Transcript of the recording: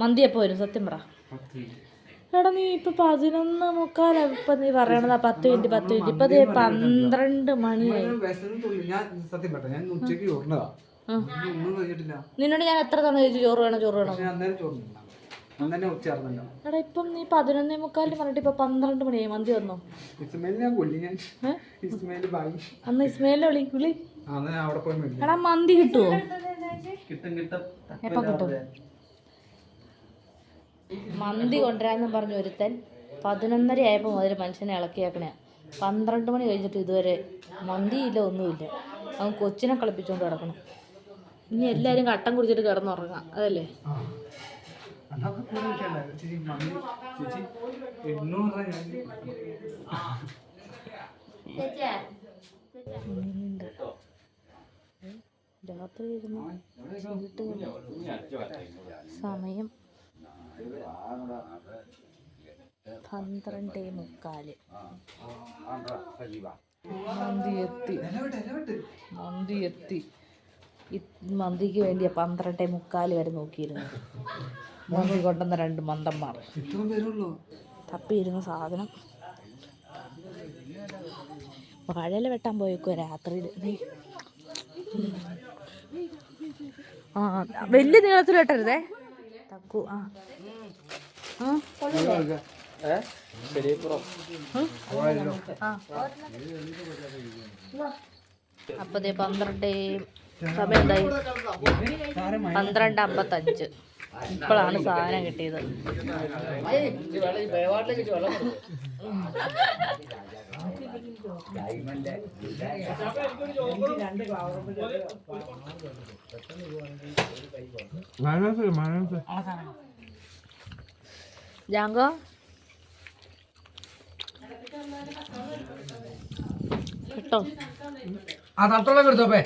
മന്തി എപ്പോ വരും സത്യം പറ. എടാ നീ ഇപ്പൊ പതിനൊന്ന് മുക്കാൽ ഇപ്പൊ നീ പറയണതാ പത്ത് മിനിറ്റ് പത്ത് മിനിറ്റ്. ഇപ്പൊ പന്ത്രണ്ട് മണിയായി കഴിഞ്ഞിട്ടില്ല നിന്നോട് ഞാൻ എത്ര തവണ ചോദിച്ചു ചോറ് വേണം ചോറ് വേണം? എടാ ഇപ്പം നീ പതിനൊന്നേ മുക്കാലിന് പറഞ്ഞിട്ട് ഇപ്പൊ പന്ത്രണ്ട് മണിയായി മന്തി വന്നോ? അന്ന് ഇസ്മയിലെ വിളി വിളി. എടാ മന്തി കിട്ടുമോ കിട്ടും കിട്ടും. എപ്പ കിട്ടും? മന്തി കൊണ്ടുവരാന്ന് പറഞ്ഞ ഒരുത്തൻ പതിനൊന്നര ആയപ്പോൾ മുതൽ മനുഷ്യനെ ഇളക്കിയാക്കണേ പന്ത്രണ്ട് മണി കഴിഞ്ഞിട്ട് ഇതുവരെ മന്തിയില്ല ഒന്നുമില്ല അവൻ കൊച്ചിനെ കളിപ്പിച്ചുകൊണ്ട് കിടക്കണം ഇനി എല്ലാവരും കട്ടൻ കുടിച്ചിട്ട് കിടന്നുറങ്ങാം അതല്ലേ രാത്രി സമയം പന്ത്രണ്ടേ മുക്കാൽ മന്തി എത്തി മന്തി എത്തി മന്തിക്ക് വേണ്ടിയ പന്ത്രണ്ടേ മുക്കാൽ വരെ നോക്കിയിരുന്നു മന്തി കൊണ്ടുവന്ന രണ്ട് മന്ദന്മാർ. പേരുള്ളൂ? തപ്പിയിരുന്ന സാധനം. വാഴയില വെട്ടാൻ പോയേക്കോ രാത്രിയിൽ ആ വലിയ നീളത്തിൽ വെട്ടരുതേ. തക്കു ആ. അപ്പൊ ദേ പന്ത്രണ്ട് സമയം എന്തായി പന്ത്രണ്ട് അമ്പത്തഞ്ച് ഇപ്പോഴാണ് സാധനം കിട്ടിയത്. ജാങ്കോ? കേട്ടോ? ആ തട്ടോളം എടുത്തോപ്പേ